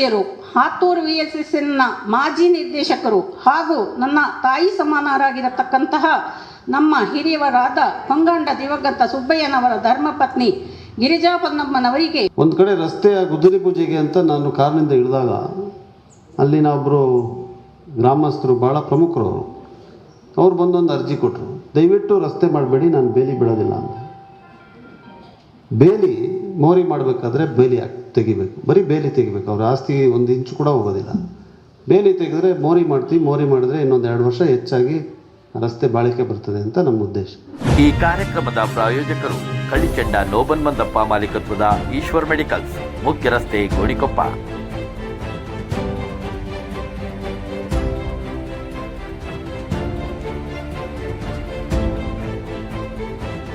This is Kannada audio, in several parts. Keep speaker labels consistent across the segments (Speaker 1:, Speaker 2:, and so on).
Speaker 1: ಸದಸ್ಯರು, ಹಾತೂರು ವಿ ಎಸ್ ಎಸ್ ಎನ್ನ ಮಾಜಿ ನಿರ್ದೇಶಕರು ಹಾಗೂ ನನ್ನ ತಾಯಿ ಸಮಾನರಾಗಿರತಕ್ಕಂತಹ ನಮ್ಮ ಹಿರಿಯವರಾದ ಪಂಗಾಂಡ ದಿವಂಗತ ಸುಬ್ಬಯ್ಯನವರ ಧರ್ಮಪತ್ನಿ ಗಿರಿಜಾ ಪನ್ನಮ್ಮನವರಿಗೆ
Speaker 2: ಒಂದು ಕಡೆ ರಸ್ತೆಯ ಗುದ್ದಲಿ ಪೂಜೆಗೆ ಅಂತ ನಾನು ಕಾರಿನಿಂದ ಇಳಿದಾಗ ಅಲ್ಲಿನ ಒಬ್ಬರು ಗ್ರಾಮಸ್ಥರು ಭಾಳ ಪ್ರಮುಖರು ಅವರು. ಅವ್ರು ಬಂದೊಂದು ಅರ್ಜಿ ಕೊಟ್ಟರು ದಯವಿಟ್ಟು ರಸ್ತೆ ಮಾಡಬೇಡಿ, ನಾನು ಬೇಲಿ ಬಿಡೋದಿಲ್ಲ ಅಂತ ಬೇಲಿ ಮೋರಿ ಮಾಡಬೇಕಾದ್ರೆ ಬೇಲಿ ಹಾಕ್ ತೆಗಿಬೇಕು. ಬರೀ ಬೇಲಿ ತೆಗಿಬೇಕು. ಅವ್ರ ಆಸ್ತಿ ಒಂದು ಇಂಚು ಕೂಡ ಹೋಗೋದಿಲ್ಲ. ಬೇಲಿ ತೆಗೆದ್ರೆ ಮೋರಿ ಮಾಡ್ತೀವಿ. ಮೋರಿ ಮಾಡಿದ್ರೆ ಇನ್ನೊಂದು ಎರಡು ವರ್ಷ ಹೆಚ್ಚಾಗಿ ರಸ್ತೆ ಬಾಳಿಕೆ ಬರ್ತದೆ ಅಂತ ನಮ್ಮ ಉದ್ದೇಶ.
Speaker 3: ಈ ಕಾರ್ಯಕ್ರಮದ ಪ್ರಾಯೋಜಕರು ಕಳಿಚಂಡ ನೋಬನ್ ಮಂದಪ್ಪ ಮಾಲೀಕತ್ವದ ಈಶ್ವರ್ ಮೆಡಿಕಲ್ಸ್, ಮುಖ್ಯ ರಸ್ತೆ ಗೋಣಿಕೊಪ್ಪ.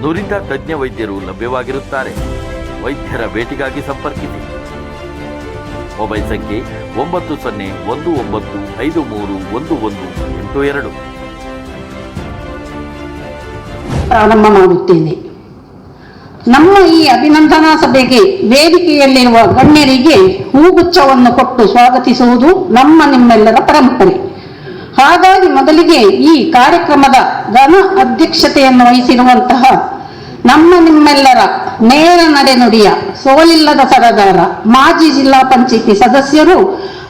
Speaker 3: ನುರಿತ ತಜ್ಞ ವೈದ್ಯರು ಲಭ್ಯವಾಗಿರುತ್ತಾರೆ. ವೈದ್ಯರ ಭೇಟಿಗಾಗಿ ಸಂಪರ್ಕಿಸಿ. ಮೊಬೈಲ್ ಸಂಖ್ಯೆ ಒಂಬತ್ತು ಸೊನ್ನೆ ಒಂದು ಒಂಬತ್ತು ಐದು ಮೂರು ಒಂದು ಒಂದು ಎಂಟು ಎರಡು.
Speaker 1: ಪ್ರಾರಂಭ ಮಾಡುತ್ತೇನೆ. ನಮ್ಮ ಈ ಅಭಿನಂದನಾ ಸಭೆಗೆ ವೇದಿಕೆಯಲ್ಲಿರುವ ಗಣ್ಯರಿಗೆ ಹೂಗುಚ್ಛವನ್ನು ಕೊಟ್ಟು ಸ್ವಾಗತಿಸುವುದು ನಮ್ಮ ನಿಮ್ಮೆಲ್ಲರ ಪರಂಪರೆ. ಹಾಗಾಗಿ ಮೊದಲಿಗೆ ಈ ಕಾರ್ಯಕ್ರಮದ ಘನ ಅಧ್ಯಕ್ಷತೆಯನ್ನು ವಹಿಸಿರುವಂತಹ ನಮ್ಮ ನಿಮ್ಮೆಲ್ಲರ ನೇರ ನಡೆನುಡಿಯ ಸೋಲಿಲ್ಲದ ಸರದಾರ ಮಾಜಿ ಜಿಲ್ಲಾ ಪಂಚಾಯಿತಿ ಸದಸ್ಯರು,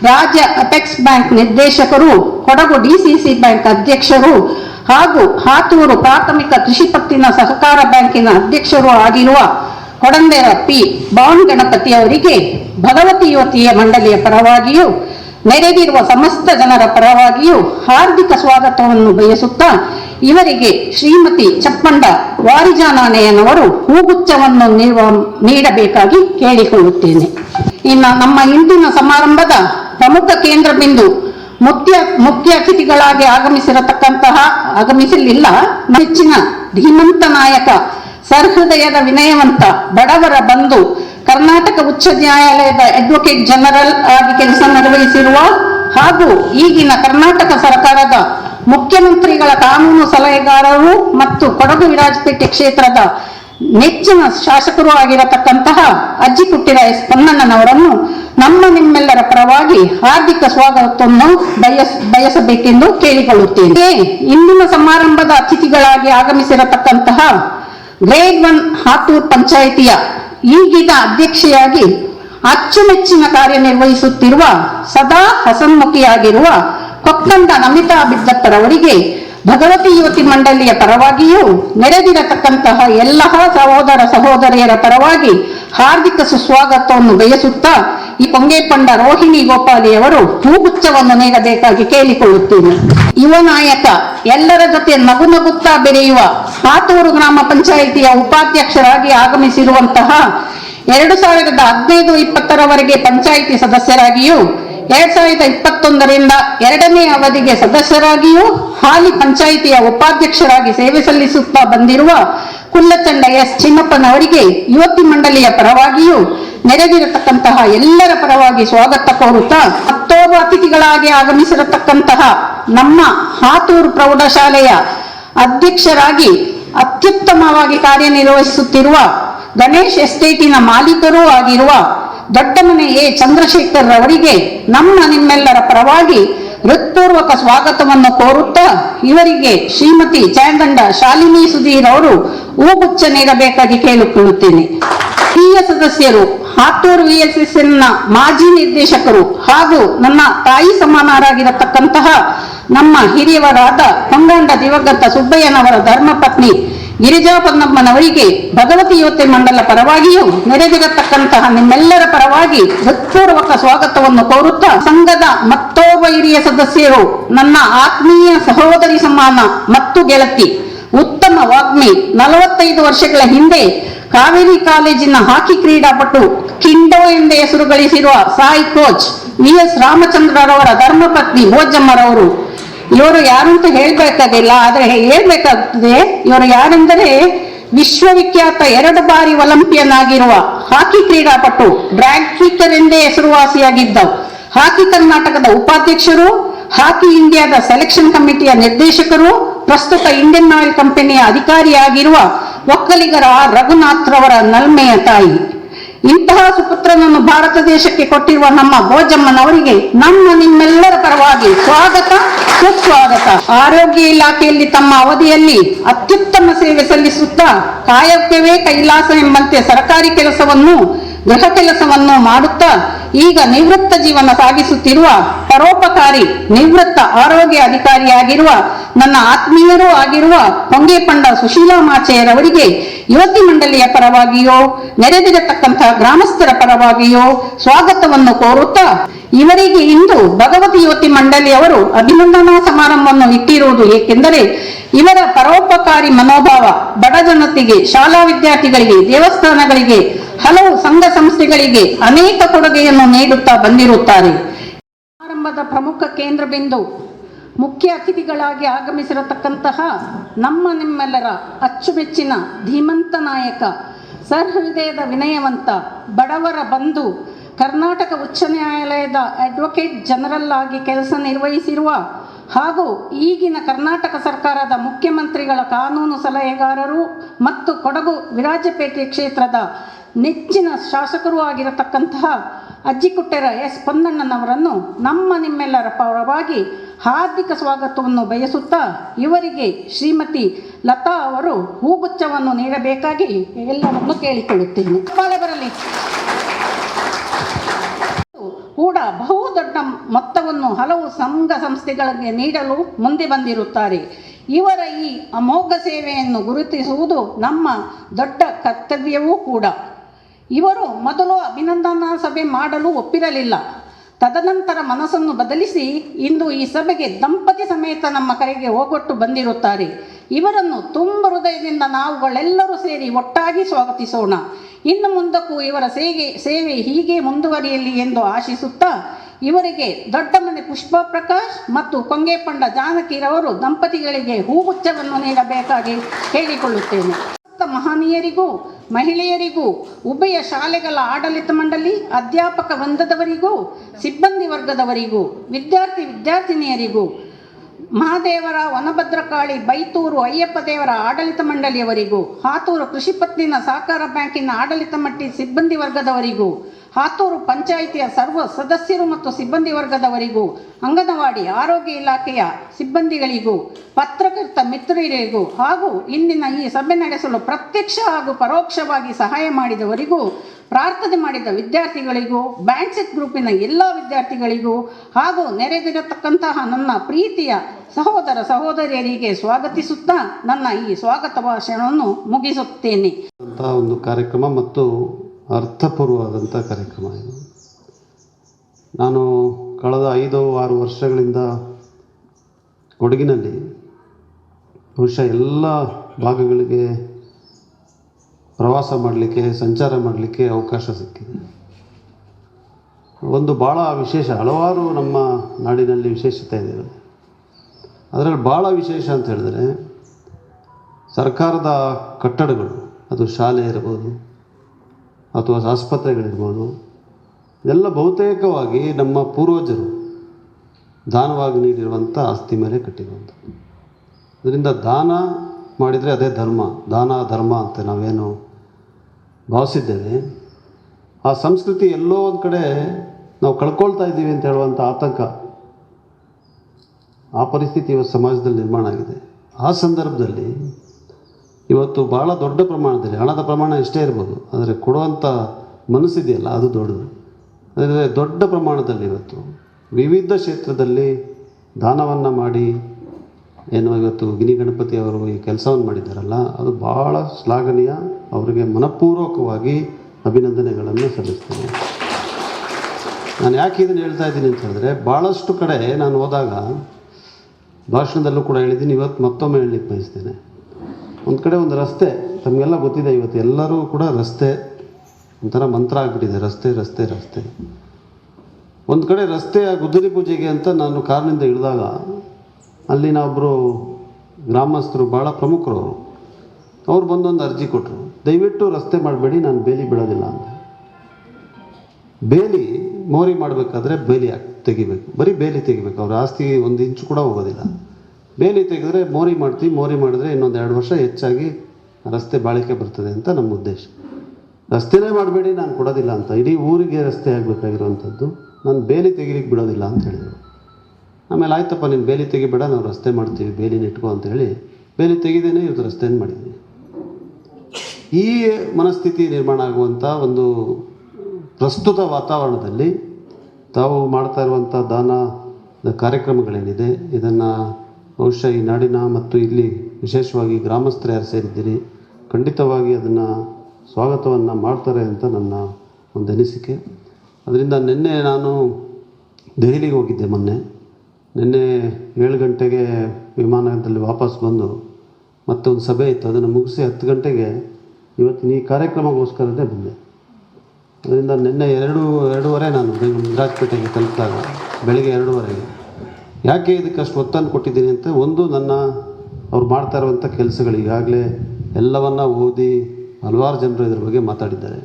Speaker 1: ರಾಜ್ಯ ಅಪೆಕ್ಸ್ ಬ್ಯಾಂಕ್ ನಿರ್ದೇಶಕರು, ಕೊಡಗು ಡಿಸಿಸಿ ಬ್ಯಾಂಕ್ ಅಧ್ಯಕ್ಷರು ಹಾಗೂ ಹಾತೂರು ಪ್ರಾಥಮಿಕ ಕೃಷಿ ಪತ್ತಿನ ಸಹಕಾರ ಬ್ಯಾಂಕಿನ ಅಧ್ಯಕ್ಷರು ಆಗಿರುವ ಕೊಡಂದೆರ ಪಿ ಬಾನ್ ಗಣಪತಿ ಅವರಿಗೆ ಭಗವತಿ ಯುವತಿಯ ಮಂಡಳಿಯ ಪರವಾಗಿಯೂ ನೆರೆದಿರುವ ಸಮಸ್ತ ಜನರ ಪರವಾಗಿಯೂ ಹಾರ್ದಿಕ ಸ್ವಾಗತವನ್ನು ಬಯಸುತ್ತಾ ಇವರಿಗೆ ಶ್ರೀಮತಿ ಚಪ್ಪಂಡ ವಾರಿಜಾನಾನೆಯನವರು ಹೂಗುಚ್ಛವನ್ನು ನೀಡಬೇಕಾಗಿ ಕೇಳಿಕೊಳ್ಳುತ್ತೇನೆ. ಇನ್ನು ನಮ್ಮ ಇಂದಿನ ಸಮಾರಂಭದ ಪ್ರಮುಖ ಕೇಂದ್ರ ಬಿಂದು ಮುಖ್ಯ ಮುಖ್ಯ ಅತಿಥಿಗಳಾಗಿ ಆಗಮಿಸಿರತಕ್ಕಂತಹ ಆಗಮಿಸಲಿಲ್ಲ ಹೆಚ್ಚಿನ ಧೀಮಂತ ನಾಯಕ ಸರ್ಹೃದಯದ ವಿನಯವಂತ ಬಡವರ ಬಂಧು ಕರ್ನಾಟಕ ಉಚ್ಚ ನ್ಯಾಯಾಲಯದ ಅಡ್ವೊಕೇಟ್ ಜನರಲ್ ಆಗಿ ಕೆಲಸ ನಿರ್ವಹಿಸಿರುವ ಹಾಗೂ ಈಗಿನ ಕರ್ನಾಟಕ ಸರ್ಕಾರದ ಮುಖ್ಯಮಂತ್ರಿಗಳ ಕಾನೂನು ಸಲಹೆಗಾರರು ಮತ್ತು ಕೊಡಗು ವಿರಾಜಪೇಟೆ ಕ್ಷೇತ್ರದ ನೆಚ್ಚಿನ ಶಾಸಕರು ಆಗಿರತಕ್ಕಂತಹ ಅಜ್ಜಿ ಕುಟ್ಟಿರ ಎಸ್ ಪೊನ್ನಣ್ಣನವರನ್ನು ನಮ್ಮ ನಿಮ್ಮೆಲ್ಲರ ಪರವಾಗಿ ಹಾರ್ದಿಕ ಸ್ವಾಗತವನ್ನು ಬಯಸ್, ಬಯಸಬೇಕೆಂದು ಕೇಳಿಕೊಳ್ಳುತ್ತೇನೆ. ಇಂದಿನ ಸಮಾರಂಭದ ಅತಿಥಿಗಳಾಗಿ ಆಗಮಿಸಿರತಕ್ಕಂತಹ ಗ್ರೇಡ್ ಒನ್ ಹಾತೂರ್ ಪಂಚಾಯಿತಿಯ ಈಗಿನ ಅಧ್ಯಕ್ಷೆಯಾಗಿ ಅಚ್ಚುಮೆಚ್ಚಿನ ಕಾರ್ಯನಿರ್ವಹಿಸುತ್ತಿರುವ ಸದಾ ಹಸನ್ಮುಖಿಯಾಗಿರುವ ಕೊಕ್ಕಂದ ನಮಿತಾ ಬಿದ್ದಪ್ಪರವರಿಗೆ ಭಗವತಿ ಯುವತಿ ಮಂಡಳಿಯ ಪರವಾಗಿಯೂ ನೆರೆದಿರತಕ್ಕಂತಹ ಎಲ್ಲ ಸಹೋದರ ಸಹೋದರಿಯರ ಪರವಾಗಿ ಹಾರ್ದಿಕ ಸುಸ್ವಾಗತವನ್ನು ಬಯಸುತ್ತಾ ಈ ಪೊಂಗೇಪಂಡ ರೋಹಿಣಿ ಗೋಪಾಲಿಯವರು ಹೂಗುಚ್ಛವನ್ನು ನೀಡಬೇಕಾಗಿ ಕೇಳಿಕೊಳ್ಳುತ್ತೇನೆ. ಯುವ ನಾಯಕ, ಎಲ್ಲರ ಜೊತೆ ನಗು ನಗುತ್ತಾ ಬೆರೆಯುವ ಪಾತೂರು ಗ್ರಾಮ ಪಂಚಾಯಿತಿಯ ಉಪಾಧ್ಯಕ್ಷರಾಗಿ ಆಗಮಿಸಿರುವಂತಹ ಎರಡು ಸಾವಿರದ ಹದಿನೈದು ಇಪ್ಪತ್ತರವರೆಗೆ ಪಂಚಾಯಿತಿ ಸದಸ್ಯರಾಗಿಯೂ ಎರಡ್ ಸಾವಿರದ ಇಪ್ಪತ್ತೊಂದರಿಂದ ಎರಡನೇ ಅವಧಿಗೆ ಸದಸ್ಯರಾಗಿಯೂ ಹಾಲಿ ಪಂಚಾಯಿತಿಯ ಉಪಾಧ್ಯಕ್ಷರಾಗಿ ಸೇವೆ ಸಲ್ಲಿಸುತ್ತಾ ಬಂದಿರುವ ಕುಲ್ಲಚಂಡ ಎಸ್ ಚಿನ್ನಪ್ಪನವರಿಗೆ ಯುವತಿ ಮಂಡಳಿಯ ಪರವಾಗಿಯೂ ನೆರೆದಿರತಕ್ಕಂತಹ ಎಲ್ಲರ ಪರವಾಗಿ ಸ್ವಾಗತ ಕೋರುತ್ತಾ ಹತ್ತೋರು ಅತಿಥಿಗಳಾಗಿ ಆಗಮಿಸಿರತಕ್ಕಂತಹ ನಮ್ಮ ಹಾತೂರು ಪ್ರೌಢಶಾಲೆಯ ಅಧ್ಯಕ್ಷರಾಗಿ ಅತ್ಯುತ್ತಮವಾಗಿ ಕಾರ್ಯನಿರ್ವಹಿಸುತ್ತಿರುವ ಗಣೇಶ್ ಎಸ್ಟೇಟಿನ ಮಾಲೀಕರೂ ಆಗಿರುವ ದೊಡ್ಡಮನೆ ಎ ಚಂದ್ರಶೇಖರ್ ಅವರಿಗೆ ನಮ್ಮ ನಿಮ್ಮೆಲ್ಲರ ಪರವಾಗಿ ಹೃತ್ಪೂರ್ವಕ ಸ್ವಾಗತವನ್ನು ಕೋರುತ್ತಾ ಇವರಿಗೆ ಶ್ರೀಮತಿ ಜಯಗಂಡ ಶಾಲಿನಿ ಸುಧೀರ್ ಅವರು ಹೂಗುಚ್ಚ ನೀಡಬೇಕಾಗಿ ಕೇಳಿಕೊಳ್ಳುತ್ತೇನೆ. ಹಿರಿಯ ಸದಸ್ಯರು, ಹಾತೂರು ವಿಎಸ್ಎಸ್ಎಲ್ನ ಮಾಜಿ ನಿರ್ದೇಶಕರು ಹಾಗೂ ನನ್ನ ತಾಯಿ ಸಮಾನರಾಗಿರತಕ್ಕಂತಹ ನಮ್ಮ ಹಿರಿಯವರಾದ ಪಂಗಂಡ ದಿವಂಗತ ಸುಬ್ಬಯ್ಯನವರ ಧರ್ಮಪತ್ನಿ ಗಿರಿಜಾ ಪೊನ್ನಮ್ಮನವರಿಗೆ ಭಗವತಿ ಯುವತಿ ಮಂಡಲ ಪರವಾಗಿಯೂ ನೆರೆದಿರತಕ್ಕಂತಹ ನಿಮ್ಮೆಲ್ಲರ ಪರವಾಗಿ ಹೃತ್ಪೂರ್ವಕ ಸ್ವಾಗತವನ್ನು ಕೋರುತ್ತಾ ಸಂಘದ ಮತ್ತೋರ್ವ ಹಿರಿಯ ಸದಸ್ಯರು, ನನ್ನ ಆತ್ಮೀಯ ಸಹೋದರಿ ಸಮಾನ ಮತ್ತು ಗೆಳತಿ, ಉತ್ತಮ ವಾಗ್ಮಿ ನಲವತ್ತೈದು ವರ್ಷಗಳ ಹಿಂದೆ ಕಾವೇರಿ ಕಾಲೇಜಿನ ಹಾಕಿ ಕ್ರೀಡಾಪಟು ಕಿಂಡೋ ಎಂದೇ ಹೆಸರು ಗಳಿಸಿರುವ ಸಾಯಿ ಕೋಚ್ ವಿ ಎಸ್ ರಾಮಚಂದ್ರರವರ ಧರ್ಮಪತ್ನಿ ಭೋಜಮ್ಮರವರು ಇವರು ಯಾರು ಅಂತ ಹೇಳ್ಬೇಕಾಗಿಲ್ಲ, ಆದ್ರೆ ಹೇಳ್ಬೇಕಾಗ್ತದೆ ಇವರು ಯಾರೆಂದರೆ ವಿಶ್ವವಿಖ್ಯಾತ ಎರಡು ಬಾರಿ ಒಲಿಂಪಿಯನ್ ಆಗಿರುವ ಹಾಕಿ ಕ್ರೀಡಾಪಟು, ಡ್ರ್ಯಾಗ್ ಕ್ವಿಕ್ಕರ್ ಎಂದೇ ಹೆಸರುವಾಸಿಯಾಗಿದ್ದವು ಹಾಕಿ ಕರ್ನಾಟಕದ ಉಪಾಧ್ಯಕ್ಷರು, ಹಾಕಿ ಇಂಡಿಯಾದ ಸೆಲೆಕ್ಷನ್ ಕಮಿಟಿಯ ನಿರ್ದೇಶಕರು, ಪ್ರಸ್ತುತ ಇಂಡಿಯನ್ ಆಯಿಲ್ ಕಂಪನಿಯ ಅಧಿಕಾರಿಯಾಗಿರುವ ಒಕ್ಕಲಿಗರ ರಘುನಾಥ್ ರವರ ನಲ್ಮೆಯ ತಾಯಿ. ಇಂತಹ ಸುಪುತ್ರನನ್ನು ಭಾರತ ದೇಶಕ್ಕೆ ಕೊಟ್ಟಿರುವ ನಮ್ಮ ಭೋಜಮ್ಮನವರಿಗೆ ನಮ್ಮ ನಿಮ್ಮೆಲ್ಲರ ಪರವಾಗಿ ಸ್ವಾಗತ, ಸುಸ್ವಾಗತ. ಆರೋಗ್ಯ ಇಲಾಖೆಯಲ್ಲಿ ತಮ್ಮ ಅವಧಿಯಲ್ಲಿ ಅತ್ಯುತ್ತಮ ಸೇವೆ ಸಲ್ಲಿಸುತ್ತಾ ಕಾಯಕವೇ ಕೈಲಾಸ ಎಂಬಂತೆ ಸರ್ಕಾರಿ ಕೆಲಸವನ್ನು ಗೃಹ ಕೆಲಸವನ್ನು ಮಾಡುತ್ತಾ ಈಗ ನಿವೃತ್ತ ಜೀವನ ಸಾಗಿಸುತ್ತಿರುವ ಪರೋಪಕಾರಿ ನಿವೃತ್ತ ಆರೋಗ್ಯ ಅಧಿಕಾರಿಯಾಗಿರುವ ನನ್ನ ಆತ್ಮೀಯರೂ ಆಗಿರುವ ಹೊಂಗೇಪಂಡ ಸುಶೀಲಾ ಮಾಚೆಯರವರಿಗೆ ಯುವತಿ ಮಂಡಳಿಯ ಪರವಾಗಿಯೋ ನೆರೆದಿರತಕ್ಕಂತಹ ಗ್ರಾಮಸ್ಥರ ಪರವಾಗಿಯೋ ಸ್ವಾಗತವನ್ನು ಕೋರುತ್ತಾ ಇವರಿಗೆ ಇಂದು ಭಗವತಿ ಯುವತಿ ಮಂಡಳಿಯವರು ಅಭಿನಂದನಾ ಸಮಾರಂಭವನ್ನು ಇಟ್ಟಿರುವುದು ಏಕೆಂದರೆ ಇವರ ಪರೋಪಕಾರಿ ಮನೋಭಾವ ಬಡ ಜನತೆಗೆ, ಶಾಲಾ ವಿದ್ಯಾರ್ಥಿಗಳಿಗೆ, ದೇವಸ್ಥಾನಗಳಿಗೆ, ಹಲವು ಸಂಘ ಸಂಸ್ಥೆಗಳಿಗೆ ಅನೇಕ ಕೊಡುಗೆಯನ್ನು ನೀಡುತ್ತಾ ಬಂದಿರುತ್ತಾರೆ. ಸಮಾರಂಭದ ಪ್ರಮುಖ ಕೇಂದ್ರ ಬಿಂದು ಮುಖ್ಯ ಅತಿಥಿಗಳಾಗಿ ಆಗಮಿಸಿರತಕ್ಕಂತಹ ನಮ್ಮ ನಿಮ್ಮೆಲ್ಲರ ಅಚ್ಚುಮೆಚ್ಚಿನ ಧೀಮಂತ ನಾಯಕ ಸರ್ಹೃದಯದ ವಿನಯವಂತ ಬಡವರ ಬಂಧು ಕರ್ನಾಟಕ ಉಚ್ಚ ನ್ಯಾಯಾಲಯದ ಅಡ್ವೊಕೇಟ್ ಜನರಲ್ ಆಗಿ ಕೆಲಸ ನಿರ್ವಹಿಸಿರುವ ಹಾಗೂ ಈಗಿನ ಕರ್ನಾಟಕ ಸರ್ಕಾರದ ಮುಖ್ಯಮಂತ್ರಿಗಳ ಕಾನೂನು ಸಲಹೆಗಾರರು ಮತ್ತು ಕೊಡಗು ವಿರಾಜಪೇಟೆ ಕ್ಷೇತ್ರದ ನೆಚ್ಚಿನ ಶಾಸಕರೂ ಆಗಿರತಕ್ಕಂತಹ ಅಜ್ಜಿಕುಟ್ಟೆರ ಎಸ್ ಪೊನ್ನಣ್ಣನವರನ್ನು ನಮ್ಮ ನಿಮ್ಮೆಲ್ಲರ ಪರವಾಗಿ ಹಾರ್ದಿಕ ಸ್ವಾಗತವನ್ನು ಬಯಸುತ್ತಾ ಇವರಿಗೆ ಶ್ರೀಮತಿ ಲತಾ ಅವರು ಹೂಗುಚ್ಛವನ್ನು ನೀಡಬೇಕಾಗಿ ಎಲ್ಲವನ್ನು ಕೇಳಿಕೊಳ್ಳುತ್ತೇನೆ. ಬರಲಿ. ಕೂಡ ಬಹುದೊಡ್ಡ ಮೊತ್ತವನ್ನು ಹಲವು ಸಂಘ ಸಂಸ್ಥೆಗಳಿಗೆ ನೀಡಲು ಮುಂದೆ ಬಂದಿರುತ್ತಾರೆ. ಇವರ ಈ ಅಮೋಘ ಸೇವೆಯನ್ನು ಗುರುತಿಸುವುದು ನಮ್ಮ ದೊಡ್ಡ ಕರ್ತವ್ಯವೂ ಕೂಡ. ಇವರು ಮೊದಲು ಅಭಿನಂದನಾ ಸಭೆ ಮಾಡಲು ಒಪ್ಪಿರಲಿಲ್ಲ. ತದನಂತರ ಮನಸ್ಸನ್ನು ಬದಲಿಸಿ ಇಂದು ಈ ಸಭೆಗೆ ದಂಪತಿ ಸಮೇತ ನಮ್ಮ ಕರೆಗೆ ಹೋಗೊಟ್ಟು ಬಂದಿರುತ್ತಾರೆ. ಇವರನ್ನು ತುಂಬ ಹೃದಯದಿಂದ ನಾವುಗಳೆಲ್ಲರೂ ಸೇರಿ ಒಟ್ಟಾಗಿ ಸ್ವಾಗತಿಸೋಣ. ಇನ್ನು ಮುಂದಕ್ಕೂ ಇವರ ಸೇವೆ ಸೇವೆ ಹೀಗೆ ಮುಂದುವರಿಯಲಿ ಎಂದು ಆಶಿಸುತ್ತಾ, ಇವರಿಗೆ ದೊಡ್ಡಮನೆ ಪುಷ್ಪ ಪ್ರಕಾಶ್ ಮತ್ತು ಕೊಂಗೇಪಂಡ ಜಾನಕಿರವರು ದಂಪತಿಗಳಿಗೆ ಹೂಗುಚ್ಛವನ್ನು ನೀಡಬೇಕಾಗಿ ಹೇಳಿಕೊಳ್ಳುತ್ತೇನೆ. ಮಹನೀಯರಿಗೂ, ಮಹಿಳೆಯರಿಗೂ, ಉಭಯ ಶಾಲೆಗಳ ಆಡಳಿತ ಮಂಡಳಿ, ಅಧ್ಯಾಪಕ ವೃಂದದವರಿಗೂ, ಸಿಬ್ಬಂದಿ ವರ್ಗದವರಿಗೂ, ವಿದ್ಯಾರ್ಥಿ ವಿದ್ಯಾರ್ಥಿನಿಯರಿಗೂ ಮಹಾದೇವರ ವನಭದ್ರಕಾಳಿ ಬೈತೂರು ಅಯ್ಯಪ್ಪ ದೇವರ ಆಡಳಿತ ಮಂಡಳಿಯವರಿಗೂ, ಹಾತೂರು ಕೃಷಿ ಪತ್ತಿನ ಸಹಕಾರ ಬ್ಯಾಂಕಿನ ಆಡಳಿತ ಮಟ್ಟಿ ಸಿಬ್ಬಂದಿ ವರ್ಗದವರಿಗೂ, ಹಾತೂರು ಪಂಚಾಯಿತಿಯ ಸರ್ವ ಸದಸ್ಯರು ಮತ್ತು ಸಿಬ್ಬಂದಿ ವರ್ಗದವರಿಗೂ, ಅಂಗನವಾಡಿ ಆರೋಗ್ಯ ಇಲಾಖೆಯ ಸಿಬ್ಬಂದಿಗಳಿಗೂ, ಪತ್ರಕರ್ತ ಮಿತ್ರರಿಗೂ ಹಾಗೂ ಇಂದಿನ ಈ ಸಭೆ ನಡೆಸಲು ಪ್ರತ್ಯಕ್ಷ ಹಾಗೂ ಪರೋಕ್ಷವಾಗಿ ಸಹಾಯ ಮಾಡಿದವರಿಗೂ ಪ್ರಾರ್ಥನೆ ಮಾಡಿದ ವಿದ್ಯಾರ್ಥಿಗಳಿಗೂ ಬ್ಯಾಂಡ್ಸೆಟ್ ಗ್ರೂಪಿನ ಎಲ್ಲ ವಿದ್ಯಾರ್ಥಿಗಳಿಗೂ ಹಾಗೂ ನೆರೆದಿರತಕ್ಕಂತಹ ನನ್ನ ಪ್ರೀತಿಯ ಸಹೋದರ ಸಹೋದರಿಯರಿಗೆ ಸ್ವಾಗತಿಸುತ್ತಾ ನನ್ನ ಈ ಸ್ವಾಗತ ಭಾಷಣವನ್ನು ಮುಗಿಸುತ್ತೇನೆ.
Speaker 2: ಅಂತ ಒಂದು ಕಾರ್ಯಕ್ರಮ ಮತ್ತು ಅರ್ಥಪೂರ್ವವಾದಂಥ ಕಾರ್ಯಕ್ರಮ ಇದು. ನಾನು ಕಳೆದ ಐದು, ಆರು ವರ್ಷಗಳಿಂದ ಕೊಡಗಿನಲ್ಲಿ ಬಹುಶಃ ಎಲ್ಲ ಭಾಗಗಳಿಗೆ ಪ್ರವಾಸ ಮಾಡಲಿಕ್ಕೆ, ಸಂಚಾರ ಮಾಡಲಿಕ್ಕೆ ಅವಕಾಶ ಸಿಕ್ಕಿದೆ. ಒಂದು ಭಾಳ ವಿಶೇಷ, ಹಲವಾರು ನಮ್ಮ ನಾಡಿನಲ್ಲಿ ವಿಶೇಷತೆ ಇದೆ ಅದರಲ್ಲಿ ಭಾಳ ವಿಶೇಷ ಅಂತ ಹೇಳಿದ್ರೆ, ಸರ್ಕಾರದ ಕಟ್ಟಡಗಳು, ಅದು ಶಾಲೆ ಇರ್ಬೋದು, ಅಥವಾ ಆಸ್ಪತ್ರೆಗಳಿರ್ಬೋದು, ಇದೆಲ್ಲ ಬಹುತೇಕವಾಗಿ ನಮ್ಮ ಪೂರ್ವಜರು ದಾನವಾಗಿ ನೀಡಿರುವಂಥ ಆಸ್ತಿ ಮೇಲೆ ಕಟ್ಟಿರುವಂಥ ಇದರಿಂದ ದಾನ ಮಾಡಿದರೆ ಅದೇ ಧರ್ಮ, ದಾನ ಧರ್ಮ ಅಂತ ನಾವೇನು ಭಾವಿಸಿದ್ದೇವೆ. ಆ ಸಂಸ್ಕೃತಿ ಎಲ್ಲೋ ಒಂದು ಕಡೆ ನಾವು ಕಳ್ಕೊಳ್ತಾ ಇದ್ದೀವಿ ಅಂತ ಹೇಳುವಂಥ ಆತಂಕ ಆ ಪರಿಸ್ಥಿತಿ ಇವತ್ತು ಸಮಾಜದಲ್ಲಿ ನಿರ್ಮಾಣ ಆಗಿದೆ. ಆ ಸಂದರ್ಭದಲ್ಲಿ ಇವತ್ತು ಭಾಳ ದೊಡ್ಡ ಪ್ರಮಾಣದಲ್ಲಿ, ಹಣದ ಪ್ರಮಾಣ ಎಷ್ಟೇ ಇರ್ಬೋದು, ಆದರೆ ಕೊಡುವಂಥ ಮನಸ್ಸಿದೆಯಲ್ಲ ಅದು ದೊಡ್ಡದು. ಅಂದರೆ ದೊಡ್ಡ ಪ್ರಮಾಣದಲ್ಲಿ ಇವತ್ತು ವಿವಿಧ ಕ್ಷೇತ್ರದಲ್ಲಿ ದಾನವನ್ನು ಮಾಡಿ ಏನು ಇವತ್ತು ಗಿನಿ ಗಣಪತಿ ಅವರು ಈ ಕೆಲಸವನ್ನು ಮಾಡಿದ್ದಾರಲ್ಲ, ಅದು ಭಾಳ ಶ್ಲಾಘನೀಯ, ಅವರಿಗೆ ಮನಪೂರ್ವಕವಾಗಿ ಅಭಿನಂದನೆಗಳನ್ನು ಸಲ್ಲಿಸ್ತೇನೆ. ನಾನು ಯಾಕೆ ಇದನ್ನು ಹೇಳ್ತಾ ಇದ್ದೀನಿ ಅಂತ ಹೇಳಿದ್ರೆ, ಭಾಳಷ್ಟು ಕಡೆ ನಾನು ಹೋದಾಗ ಭಾಷಣದಲ್ಲೂ ಕೂಡ ಹೇಳಿದ್ದೀನಿ, ಇವತ್ತು ಮತ್ತೊಮ್ಮೆ ಹೇಳಲಿಕ್ಕೆ ಬಯಸ್ತೇನೆ. ಒಂದು ಕಡೆ ಒಂದು ರಸ್ತೆ, ತಮಗೆಲ್ಲ ಗೊತ್ತಿದೆ, ಇವತ್ತು ಎಲ್ಲರೂ ಕೂಡ ರಸ್ತೆ, ಒಂಥರ ಮಂತ್ರ ಆಗಿಬಿಟ್ಟಿದೆ, ರಸ್ತೆ ರಸ್ತೆ ರಸ್ತೆ. ಒಂದು ಕಡೆ ರಸ್ತೆಯ ಗುದ್ದಲಿ ಪೂಜೆಗೆ ಅಂತ ನಾನು ಕಾರಿನಿಂದ ಇಳಿದಾಗ ಅಲ್ಲಿನ ಒಬ್ಬರು ಗ್ರಾಮಸ್ಥರು ಭಾಳ ಪ್ರಮುಖರು ಅವರು ಅವ್ರು ಬಂದೊಂದು ಅರ್ಜಿ ಕೊಟ್ಟರು ದಯವಿಟ್ಟು ರಸ್ತೆ ಮಾಡಬೇಡಿ, ನಾನು ಬೇಲಿ ಬಿಡೋದಿಲ್ಲ ಅಂತ ಬೇಲಿ ಮೋರಿ ಮಾಡಬೇಕಾದ್ರೆ ಬೇಲಿ ಹಾಕ್, ತೆಗಿಬೇಕು. ಬರೀ ಬೇಲಿ ತೆಗಿಬೇಕು. ಅವ್ರ ಆಸ್ತಿ ಒಂದು ಇಂಚು ಕೂಡ ಹೋಗೋದಿಲ್ಲ. ಬೇಲಿ ತೆಗೆದ್ರೆ ಮೋರಿ ಮಾಡ್ತೀವಿ. ಮೋರಿ ಮಾಡಿದ್ರೆ ಇನ್ನೊಂದು ಎರಡು ವರ್ಷ ಹೆಚ್ಚಾಗಿ ರಸ್ತೆ ಬಾಳಿಕೆ ಬರ್ತದೆ ಅಂತ ನಮ್ಮ ಉದ್ದೇಶ. ರಸ್ತೆನೇ ಮಾಡಬೇಡಿ, ನಾನು ಕೊಡೋದಿಲ್ಲ ಅಂತ. ಇಡೀ ಊರಿಗೆ ರಸ್ತೆ ಆಗಬೇಕಾಗಿರುವಂಥದ್ದು. ನಾನು ಬೇಲಿ ತೆಗಿಲಿಕ್ಕೆ ಬಿಡೋದಿಲ್ಲ ಅಂತ ಹೇಳಿದರು. ಆಮೇಲೆ, ಆಯ್ತಪ್ಪ, ನೀನು ಬೇಲಿ ತೆಗಿಬೇಡ, ನಾವು ರಸ್ತೆ ಮಾಡ್ತೀವಿ, ಬೇಲಿನ ಇಟ್ಕೋ ಅಂತ ಹೇಳಿ ಬೇಲಿ ತೆಗೆದೇನೆ ಇವತ್ತು ರಸ್ತೆಯನ್ನು ಮಾಡಿದ್ದೀನಿ ಈ ಮನಸ್ಥಿತಿ ನಿರ್ಮಾಣ ಆಗುವಂಥ ಒಂದು ಪ್ರಸ್ತುತ ವಾತಾವರಣದಲ್ಲಿ ತಾವು ಮಾಡ್ತಾ ಇರುವಂಥ ದಾನ ಕಾರ್ಯಕ್ರಮಗಳೇನಿದೆ, ಇದನ್ನು ಬಹುಶಃ ಈ ನಾಡಿನ ಮತ್ತು ಇಲ್ಲಿ ವಿಶೇಷವಾಗಿ ಗ್ರಾಮಸ್ಥರು ಯಾರು ಸೇರಿದ್ದೀರಿ, ಖಂಡಿತವಾಗಿ ಅದನ್ನು ಸ್ವಾಗತವನ್ನು ಮಾಡ್ತಾರೆ ಅಂತ ನನ್ನ ಒಂದು ಅನಿಸಿಕೆ. ಅದರಿಂದ ನಿನ್ನೆ ನಾನು ದೆಹಲಿಗೆ ಹೋಗಿದ್ದೆ ಮೊನ್ನೆ. ನಿನ್ನೆ ಏಳು ಗಂಟೆಗೆ ವಿಮಾನದಲ್ಲಿ ವಾಪಸ್ ಬಂದು ಮತ್ತೆ ಒಂದು ಸಭೆ ಇತ್ತು. ಅದನ್ನು ಮುಗಿಸಿ ಹತ್ತು ಗಂಟೆಗೆ ಇವತ್ತಿನ ಈ ಕಾರ್ಯಕ್ರಮಗೋಸ್ಕರನೇ ಬಂದೆ. ಅದರಿಂದ ನಿನ್ನೆ ಎರಡು, ಎರಡೂವರೆ ನಾನು ಮುಜರಾಜ್ಪೇಟೆಗೆ ತಲುಪಿದಾಗ ಬೆಳಗ್ಗೆ ಎರಡೂವರೆಗೆ. ಯಾಕೆ ಇದಕ್ಕಷ್ಟು ಒತ್ತನ್ನು ಕೊಟ್ಟಿದ್ದೀನಿ ಅಂತ ಒಂದು ನನ್ನ ಅವ್ರು ಮಾಡ್ತಾ ಇರುವಂಥ ಕೆಲಸಗಳು ಈಗಾಗಲೇ ಎಲ್ಲವನ್ನ ಓದಿ ಹಲವಾರು ಜನರು ಇದ್ರ ಬಗ್ಗೆ ಮಾತಾಡಿದ್ದಾರೆ.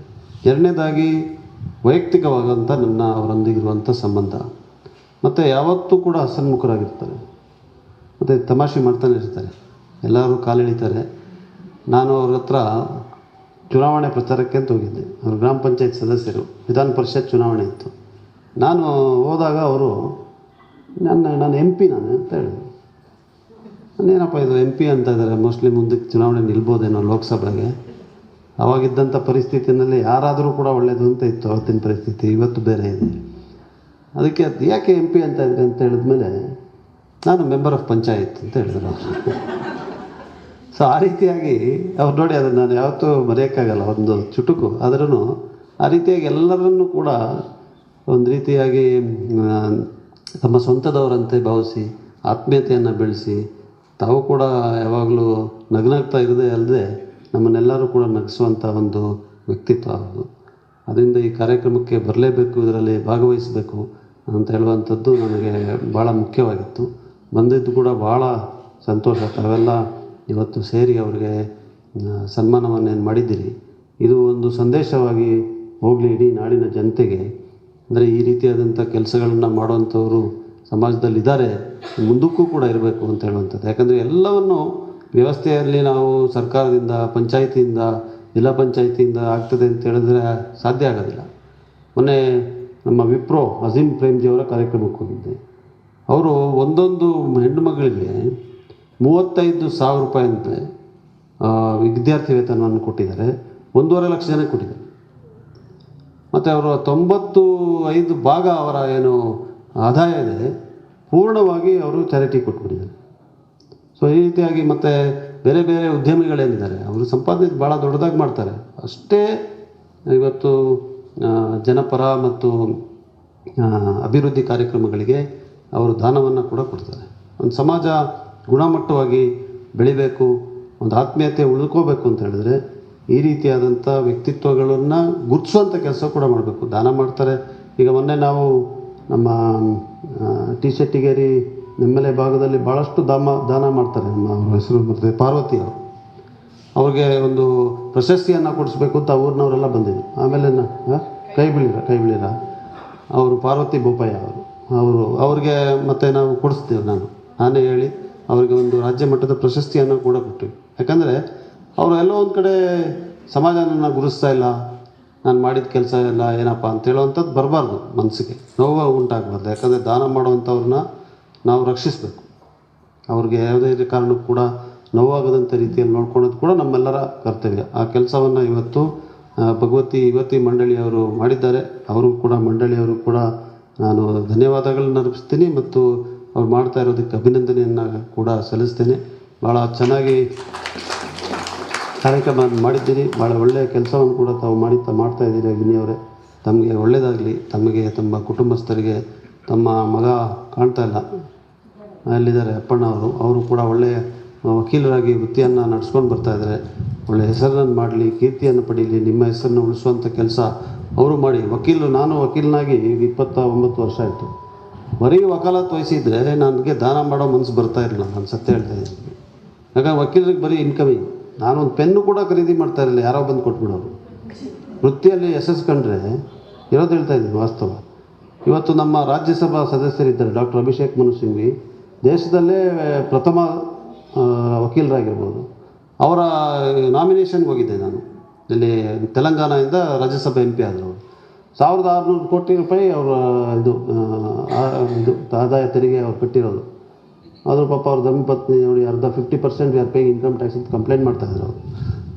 Speaker 2: ಎರಡನೇದಾಗಿ ವೈಯಕ್ತಿಕವಾದಂಥ ನನ್ನ ಅವರೊಂದಿಗಿರುವಂಥ ಸಂಬಂಧ. ಮತ್ತು ಯಾವತ್ತೂ ಕೂಡ ಹಸನ್ಮುಖರಾಗಿರ್ತಾರೆ ಮತ್ತು ತಮಾಷೆ ಮಾಡ್ತಾನೆ ಇರ್ತಾರೆ. ಎಲ್ಲರೂ ಕಾಲೆಳಿತಾರೆ. ನಾನು ಅವ್ರ ಹತ್ರ ಚುನಾವಣೆ ಪ್ರಚಾರಕ್ಕೆ ಅಂತ ಹೋಗಿದ್ದೆ. ಅವರು ಗ್ರಾಮ ಪಂಚಾಯತ್ ಸದಸ್ಯರು. ವಿಧಾನ ಪರಿಷತ್ ಚುನಾವಣೆ ಇತ್ತು. ನಾನು ಹೋದಾಗ ಅವರು, ನನ್ನ ನಾನು ಎಂ ಪಿ ನಾನು ಅಂತ ಹೇಳಿದ್ರು. ನಾನೇನಪ್ಪ ಇದು ಎಂ ಪಿ ಅಂತ ಇದ್ದಾರೆ ಮೋಸ್ಟ್ಲಿ ಮುಂದಕ್ಕೆ ಚುನಾವಣೆ ನಿಲ್ಬೋದೇನೋ ಲೋಕಸಭೆಗೆ. ಅವಾಗಿದ್ದಂಥ ಪರಿಸ್ಥಿತಿನಲ್ಲಿ ಯಾರಾದರೂ ಕೂಡ ಒಳ್ಳೆಯದು ಅಂತ ಇತ್ತು, ಅವತ್ತಿನ ಪರಿಸ್ಥಿತಿ. ಇವತ್ತು ಬೇರೆ ಇದೆ. ಅದಕ್ಕೆ ಅದು ಯಾಕೆ ಎಂ ಪಿ ಅಂತ ಇದ್ರಿ ಅಂತ ಹೇಳಿದ್ಮೇಲೆ ನಾನು ಮೆಂಬರ್ ಆಫ್ ಪಂಚಾಯತ್ ಅಂತ ಹೇಳಿದ್ರು ಅವರು. ಸೊ ಆ ರೀತಿಯಾಗಿ ಅವ್ರು ನೋಡಿ ಅದನ್ನು ನಾನು ಯಾವತ್ತೂ ಮರೆಯೋಕ್ಕಾಗಲ್ಲ ಒಂದು ಚುಟುಕು. ಆದ್ರೂ ಆ ರೀತಿಯಾಗಿ ಎಲ್ಲರನ್ನೂ ಕೂಡ ಒಂದು ರೀತಿಯಾಗಿ ತಮ್ಮ ಸ್ವಂತದವರಂತೆ ಭಾವಿಸಿ, ಆತ್ಮೀಯತೆಯನ್ನು ಬೆಳೆಸಿ, ತಾವು ಕೂಡ ಯಾವಾಗಲೂ ನಗ್ನಾಗ್ತಾ ಇರೋದೇ ಅಲ್ಲದೆ ನಮ್ಮನ್ನೆಲ್ಲರೂ ಕೂಡ ನಗಿಸುವಂಥ ಒಂದು ವ್ಯಕ್ತಿತ್ವ ಅದು ಅದರಿಂದ ಈ ಕಾರ್ಯಕ್ರಮಕ್ಕೆ ಬರಲೇಬೇಕು, ಇದರಲ್ಲಿ ಭಾಗವಹಿಸಬೇಕು. ಅಂತ ಹೇಳುವಂಥದ್ದು ನನಗೆ ಭಾಳ ಮುಖ್ಯವಾಗಿತ್ತು. ಬಂದಿದ್ದು ಕೂಡ ಭಾಳ ಸಂತೋಷ. ತಾವೆಲ್ಲ ಇವತ್ತು ಸೇರಿ ಅವರಿಗೆ ಸನ್ಮಾನವನ್ನೇನು ಮಾಡಿದ್ದೀರಿ. ಇದು ಒಂದು ಸಂದೇಶವಾಗಿ ಹೋಗಲಿ ಇಡೀ ನಾಡಿನ ಜನತೆಗೆ. ಅಂದರೆ ಈ ರೀತಿಯಾದಂಥ ಕೆಲಸಗಳನ್ನು ಮಾಡುವಂಥವರು ಸಮಾಜದಲ್ಲಿದ್ದಾರೆ, ಮುಂದಕ್ಕೂ ಕೂಡ ಇರಬೇಕು ಅಂತ ಹೇಳುವಂಥದ್ದು. ಯಾಕಂದರೆ ಎಲ್ಲವನ್ನು ವ್ಯವಸ್ಥೆಯಲ್ಲಿ ನಾವು ಸರ್ಕಾರದಿಂದ, ಪಂಚಾಯಿತಿಯಿಂದ, ಜಿಲ್ಲಾ ಪಂಚಾಯಿತಿಯಿಂದ ಆಗ್ತದೆ ಅಂತ ಹೇಳಿದ್ರೆ ಸಾಧ್ಯ ಆಗೋದಿಲ್ಲ. ಮೊನ್ನೆ ನಮ್ಮ ವಿಪ್ರೋ ಅಜೀಮ್ ಪ್ರೇಮ್ಜಿಯವರ ಕಾರ್ಯಕ್ರಮಕ್ಕೆ ಹೋಗಿದ್ದೆ ಅವರು ಒಂದೊಂದು ಹೆಣ್ಣು ಮಗಳಿಗೆ ಮೂವತ್ತೈದು ಸಾವಿರ ರೂಪಾಯಿ ಅಂತೆ ವಿದ್ಯಾರ್ಥಿ ವೇತನವನ್ನು ಕೊಟ್ಟಿದ್ದಾರೆ. ಒಂದೂವರೆ ಲಕ್ಷ ಜನ ಕೊಟ್ಟಿದ್ದಾರೆ. ಮತ್ತು ಅವರು ತೊಂಬತ್ತು ಐದು ಭಾಗ ಅವರ ಏನು ಆದಾಯ ಇದೆ, ಪೂರ್ಣವಾಗಿ ಅವರು ಚಾರಿಟಿ ಕೊಟ್ಬಿಟ್ಟಿದ್ದಾರೆ. ಸೊ ಈ ರೀತಿಯಾಗಿ ಮತ್ತು ಬೇರೆ ಬೇರೆ ಉದ್ಯಮಿಗಳೇನಿದ್ದಾರೆ, ಅವರು ಸಂಪಾದನೆ ಭಾಳ ದೊಡ್ಡದಾಗಿ ಮಾಡ್ತಾರೆ. ಅಷ್ಟೇ ಇವತ್ತು ಜನಪರ ಮತ್ತು ಅಭಿವೃದ್ಧಿ ಕಾರ್ಯಕ್ರಮಗಳಿಗೆ ಅವರು ದಾನವನ್ನು ಕೂಡ ಕೊಡ್ತಾರೆ. ಒಂದು ಸಮಾಜ ಗುಣಮಟ್ಟವಾಗಿ ಬೆಳಿಬೇಕು, ಒಂದು ಆತ್ಮೀಯತೆ ಉಳ್ಕೋಬೇಕು ಅಂತ ಹೇಳಿದ್ರೆ ಈ ರೀತಿಯಾದಂಥ ವ್ಯಕ್ತಿತ್ವಗಳನ್ನು ಗುರುತಿಸುವಂಥ ಕೆಲಸ ಕೂಡ ಮಾಡಬೇಕು. ದಾನ ಮಾಡ್ತಾರೆ. ಈಗ ಮೊನ್ನೆ ನಾವು ನಮ್ಮ ಟಿ ಶೆಟ್ಟಿಗೇರಿ ನೆಮ್ಮಲೆ ಭಾಗದಲ್ಲಿ ಭಾಳಷ್ಟು ದಾಮ, ದಾನ ಮಾಡ್ತಾರೆ ನಮ್ಮ ಹೆಸರು ಬರ್ತದೆ ಪಾರ್ವತಿ ಅವರು. ಅವ್ರಿಗೆ ಒಂದು ಪ್ರಶಸ್ತಿಯನ್ನು ಕೊಡಿಸ್ಬೇಕು ಅಂತ ಊರಿನವರೆಲ್ಲ ಬಂದಿದ್ರು. ಆಮೇಲೆ? ಕೈ ಬೀಳಿರ ಕೈ ಬೀಳಿರ ಅವರು ಪಾರ್ವತಿ ಬೋಪಯ್ಯ ಅವರು. ಅವರು, ಅವ್ರಿಗೆ ಮತ್ತೆ ನಾವು ಕೊಡಿಸ್ತೀವಿ ನಾನು. ನಾನೇ ಹೇಳಿ ಅವರಿಗೆ ಒಂದು ರಾಜ್ಯ ಮಟ್ಟದ ಪ್ರಶಸ್ತಿಯನ್ನು ಕೂಡ ಕೊಟ್ಟಿವಿ. ಯಾಕಂದರೆ ಅವರು ಎಲ್ಲೋ ಒಂದು ಕಡೆ ಸಮಾಜ ಗುರುಸ್ತಾ ಇಲ್ಲ, ನಾನು ಮಾಡಿದ ಕೆಲಸ ಎಲ್ಲ ಏನಪ್ಪ ಅಂತ ಹೇಳುವಂಥದ್ದು ಬರಬಾರ್ದು ಮನಸ್ಸಿಗೆ ನೋವು ಉಂಟಾಗಬಾರ್ದು. ಯಾಕಂದರೆ ದಾನ ಮಾಡುವಂಥವ್ರನ್ನ ನಾವು ರಕ್ಷಿಸಬೇಕು. ಅವ್ರಿಗೆ ಯಾವುದೇ ಕಾರಣಕ್ಕೂ ಕೂಡ ನೋವಾಗದಂಥ ರೀತಿಯಲ್ಲಿ ನೋಡ್ಕೊಳ್ಳೋದು ಕೂಡ ನಮ್ಮೆಲ್ಲರ ಕರ್ತವ್ಯ. ಆ ಕೆಲಸವನ್ನು ಇವತ್ತು ಭಗವತಿ ಯುವತಿ ಮಂಡಳಿಯವರು ಮಾಡಿದ್ದಾರೆ. ಅವರು ಕೂಡ ಮಂಡಳಿಯವರು ಕೂಡ ನಾನು ಧನ್ಯವಾದಗಳನ್ನ ಅರ್ಪಿಸ್ತೀನಿ ಮತ್ತು ಅವ್ರು ಮಾಡ್ತಾ ಇರೋದಕ್ಕೆ ಅಭಿನಂದನೆಯನ್ನು ಕೂಡ ಸಲ್ಲಿಸ್ತೇನೆ. ಭಾಳ ಚೆನ್ನಾಗಿ ಕಾರ್ಯಕ್ರಮ ಮಾಡಿದ್ದೀರಿ. ಭಾಳ ಒಳ್ಳೆಯ ಕೆಲಸವನ್ನು ಕೂಡ ತಾವು ಮಾಡಿ ಮಾಡ್ತಾ ಇದ್ದೀರಿ ಅಗ್ನಿ ಅವರೇ ತಮಗೆ ಒಳ್ಳೆಯದಾಗಲಿ ತಮಗೆ, ತಮ್ಮ ಕುಟುಂಬಸ್ಥರಿಗೆ ತಮ್ಮ ಮಗ ಕಾಣ್ತಾ ಇಲ್ಲ. ಅಲ್ಲಿದ್ದಾರೆ ಅಪ್ಪಣ್ಣ ಅವರು ಅವರು ಕೂಡ ಒಳ್ಳೆಯ ವಕೀಲರಾಗಿ ವೃತ್ತಿಯನ್ನು ನಡೆಸ್ಕೊಂಡು ಬರ್ತಾ ಇದ್ದಾರೆ. ಒಳ್ಳೆಯ ಹೆಸರನ್ನು ಮಾಡಲಿ, ಕೀರ್ತಿಯನ್ನು ಪಡೀಲಿ, ನಿಮ್ಮ ಹೆಸರನ್ನು ಉಳಿಸುವಂಥ ಕೆಲಸ ಅವರು ಮಾಡಿ. ವಕೀಲರು ನಾನು ವಕೀಲನಾಗಿ ಇಪ್ಪತ್ತ ಒಂಬತ್ತು ವರ್ಷ ಆಯಿತು. ಬರೀ ವಕಾಲತ್ತು ವಹಿಸಿದರೆ ನನಗೆ ದಾನ ಮಾಡೋ ಮನಸ್ಸು ಬರ್ತಾ ಇರಲಿಲ್ಲ, ನಾನು ಸತ್ಯ ಹೇಳ್ತಾ ಇದ್ದೀನಿ. ಯಾಕಂದ್ರೆ ವಕೀಲರಿಗೆ ಬರೀ ಇನ್ಕಮಿಂಗ್ ನಾನೊಂದು ಪೆನ್ನು ಕೂಡ ಖರೀದಿ ಮಾಡ್ತಾ ಇರಲಿಲ್ಲ, ಯಾರೋ ಬಂದು ಕೊಟ್ಬಿಡೋರು. ವೃತ್ತಿಯಲ್ಲಿ ಯಶಸ್ಸು ಕಂಡ್ರೆ ಇರೋದು ಹೇಳ್ತಾ ಇದ್ದೀನಿ ವಾಸ್ತವ. ಇವತ್ತು ನಮ್ಮ ರಾಜ್ಯಸಭಾ ಸದಸ್ಯರಿದ್ದಾರೆ, ಡಾಕ್ಟರ್ ಅಭಿಷೇಕ್ ಮನು ಸಿಂಘ್ವಿ. ದೇಶದಲ್ಲೇ ಪ್ರಥಮ ವಕೀಲರಾಗಿರ್ಬೋದು. ಅವರ ನಾಮಿನೇಷನ್ಗೆ ಹೋಗಿದ್ದೆ ನಾನು. ಇಲ್ಲಿ ತೆಲಂಗಾಣದಿಂದ ರಾಜ್ಯಸಭೆ ಎಂ ಪಿ ಆದರು ಸಾವಿರದ ಆರುನೂರು ಕೋಟಿ ರೂಪಾಯಿ ಅವರ ಇದು ಇದು, ಆದಾಯ ತೆರಿಗೆ ಅವ್ರು ಕಟ್ಟಿರೋದು. ಆದರೂ ಪಾಪ ಅವ್ರ ದಂಪತ್ನಿ ನೋಡಿ ಅರ್ಧ fifty percent or pay income tax ಅಂತ ಕಂಪ್ಲೇಂಟ್ ಮಾಡ್ತಾಯಿದ್ರು ಅವರು.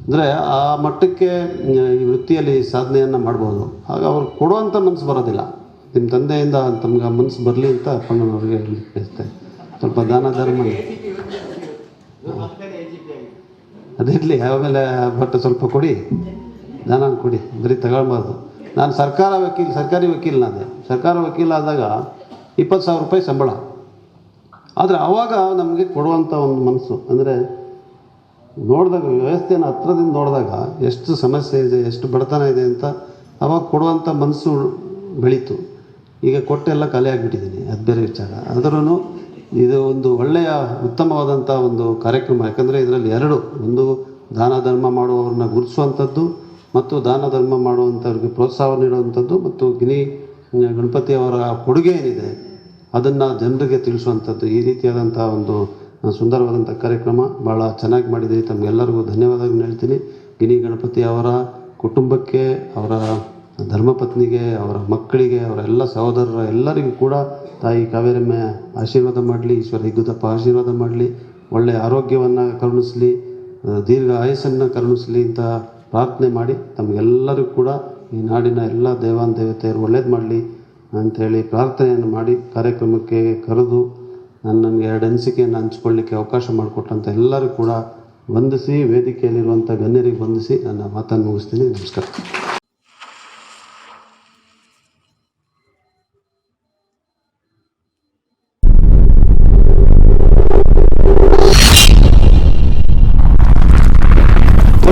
Speaker 2: ಅಂದರೆ ಆ ಮಟ್ಟಕ್ಕೆ, ಈ ವೃತ್ತಿಯಲ್ಲಿ ಸಾಧನೆಯನ್ನು ಮಾಡ್ಬೋದು. ಆಗ ಅವ್ರು ಕೊಡುವಂಥ ಮನಸ್ಸು ಬರೋದಿಲ್ಲ. ನಿಮ್ಮ ತಂದೆಯಿಂದ ತಮ್ಗೆ ಆ ಮನಸ್ಸು ಬರಲಿ ಅಂತ ಅಪ್ಪಣ್ಣನವ್ರಿಗೆ ಹೇಳಲಿಕ್ಕೆ ಬಯಸ್ತೆ ಸ್ವಲ್ಪ ದಾನ ಧರ್ಮ. ಅದಿರಲಿ ಆಮೇಲೆ ಬಟ್ ಸ್ವಲ್ಪ ಕೊಡಿ. ನಾನು ಕೊಡಿ. ಬರೀ ತಗೊಳ್ಬಾರ್ದು. ನಾನು ಸರ್ಕಾರ ವಕೀಲ್, ಸರ್ಕಾರಿ ವಕೀಲನಾದೆ ಸರ್ಕಾರ ವಕೀಲ ಆದಾಗ ಇಪ್ಪತ್ತು ಸಾವಿರ ರೂಪಾಯಿ ಸಂಬಳ. ಆದರೆ ಆವಾಗ ನಮಗೆ ಕೊಡುವಂಥ ಒಂದು ಮನಸ್ಸು. ಅಂದರೆ ನೋಡಿದಾಗ, ವ್ಯವಸ್ಥೆಯನ್ನು ಹತ್ರದಿಂದ ನೋಡಿದಾಗ ಎಷ್ಟು ಸಮಸ್ಯೆ ಇದೆ, ಎಷ್ಟು ಬಡತನ ಇದೆ ಅಂತ ಅವಾಗ ಕೊಡುವಂಥ ಮನಸ್ಸು ಬೆಳೀತು. ಈಗ ಕೊಟ್ಟೆಲ್ಲ ಖಾಲಿ ಆಗಿಬಿಟ್ಟಿದ್ದೀನಿ ಅದು ಬೇರೆ ವಿಚಾರ. ಆದ್ರೂ ಇದು ಒಂದು ಒಳ್ಳೆಯ ಉತ್ತಮವಾದಂಥ ಒಂದು ಕಾರ್ಯಕ್ರಮ. ಯಾಕಂದರೆ ಇದರಲ್ಲಿ ಎರಡು, ಒಂದು ದಾನ ಧರ್ಮ ಮಾಡುವವ್ರನ್ನ ಗುರುತಿಸುವಂಥದ್ದು ಮತ್ತು ದಾನ ಧರ್ಮ ಮಾಡುವಂಥವ್ರಿಗೆ ಪ್ರೋತ್ಸಾಹ ನೀಡುವಂಥದ್ದು ಮತ್ತು ಗಿನಿ ಗಣಪತಿಯವರ ಕೊಡುಗೆ ಏನಿದೆ ಅದನ್ನು ಜನರಿಗೆ ತಿಳಿಸುವಂಥದ್ದು. ಈ ರೀತಿಯಾದಂಥ ಒಂದು ಸುಂದರವಾದಂಥ ಕಾರ್ಯಕ್ರಮ ಭಾಳ ಚೆನ್ನಾಗಿ ಮಾಡಿದ್ದೀರಿ. ತಮಗೆಲ್ಲರಿಗೂ ಧನ್ಯವಾದಗಳನ್ನ ಹೇಳ್ತೀನಿ. ಗಿನಿ ಗಣಪತಿ ಅವರ ಕುಟುಂಬಕ್ಕೆ ಅವರ ಧರ್ಮಪತ್ನಿಗೆ, ಅವರ ಮಕ್ಕಳಿಗೆ ಅವರ ಎಲ್ಲ ಸಹೋದರರ ಎಲ್ಲರಿಗೂ ಕೂಡ ತಾಯಿ ಕಾವೇರಮ್ಮ ಆಶೀರ್ವಾದ ಮಾಡಲಿ, ಈಶ್ವರ ಹಿಗ್ಗುದಪ್ಪ ಆಶೀರ್ವಾದ ಮಾಡಲಿ ಒಳ್ಳೆಯ ಆರೋಗ್ಯವನ್ನು ಕರುಣಿಸಲಿ ದೀರ್ಘ ಆಯಸ್ಸನ್ನು ಕರುಣಿಸಲಿ ಅಂತ ಪ್ರಾರ್ಥನೆ ಮಾಡಿ ತಮಗೆಲ್ಲರಿಗೂ ಕೂಡ ಈ ನಾಡಿನ ಎಲ್ಲ ದೇವಾನ್ ದೇವತೆಯರು ಒಳ್ಳೇದು ಮಾಡಲಿ ಅಂಥೇಳಿ ಪ್ರಾರ್ಥನೆಯನ್ನು ಮಾಡಿ ಕಾರ್ಯಕ್ರಮಕ್ಕೆ ಕರೆದು ನಾನು ನನಗೆ ಎರಡು ಅನಿಸಿಕೆಯನ್ನು ಹಂಚ್ಕೊಳ್ಳಿಕ್ಕೆ ಅವಕಾಶ ಮಾಡಿಕೊಟ್ಟಂಥ ಎಲ್ಲರೂ ಕೂಡ ವಂದಿಸಿ ವೇದಿಕೆಯಲ್ಲಿರುವಂಥ ಗಣ್ಯರಿಗೆ ವಂದಿಸಿ ನನ್ನ ಮಾತನ್ನು ಮುಗಿಸ್ತೀನಿ. ನಮಸ್ಕಾರ.